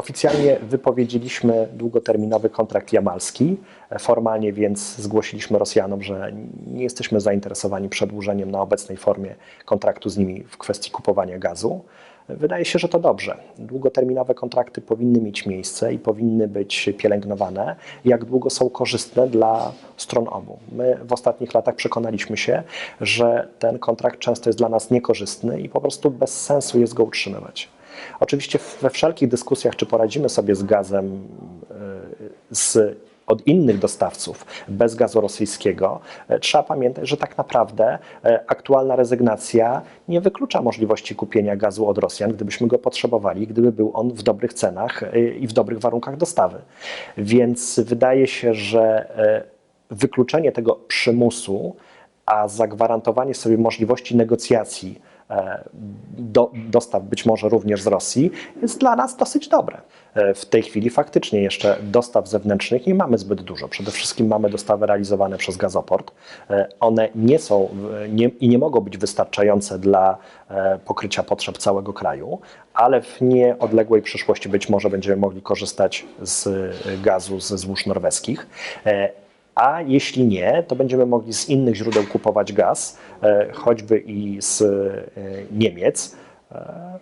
Oficjalnie wypowiedzieliśmy długoterminowy kontrakt jamalski. Formalnie więc zgłosiliśmy Rosjanom, że nie jesteśmy zainteresowani przedłużeniem na obecnej formie kontraktu z nimi w kwestii kupowania gazu. Wydaje się, że to dobrze. Długoterminowe kontrakty powinny mieć miejsce i powinny być pielęgnowane, jak długo są korzystne dla stron obu. My w ostatnich latach przekonaliśmy się, że ten kontrakt często jest dla nas niekorzystny i po prostu bez sensu jest go utrzymywać. Oczywiście we wszelkich dyskusjach, czy poradzimy sobie z gazem y, z, od innych dostawców bez gazu rosyjskiego, e, trzeba pamiętać, że tak naprawdę e, aktualna rezygnacja nie wyklucza możliwości kupienia gazu od Rosjan, gdybyśmy go potrzebowali, gdyby był on w dobrych cenach e, i w dobrych warunkach dostawy. Więc wydaje się, że e, wykluczenie tego przymusu, a zagwarantowanie sobie możliwości negocjacji e, do, dostaw być może również z Rosji jest dla nas dosyć dobre. E, W tej chwili faktycznie jeszcze dostaw zewnętrznych nie mamy zbyt dużo. Przede wszystkim mamy dostawy realizowane przez gazoport. E, One nie są e, nie, i nie mogą być wystarczające dla e, pokrycia potrzeb całego kraju, ale w nieodległej przyszłości być może będziemy mogli korzystać z e, gazu ze złóż norweskich. A jeśli nie, to będziemy mogli z innych źródeł kupować gaz, e, choćby i z e, Niemiec. E,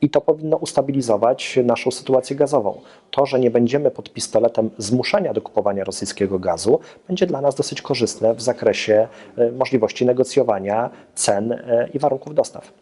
I to powinno ustabilizować naszą sytuację gazową. To, że nie będziemy pod pistoletem zmuszenia do kupowania rosyjskiego gazu, będzie dla nas dosyć korzystne w zakresie możliwości negocjowania cen i warunków dostaw.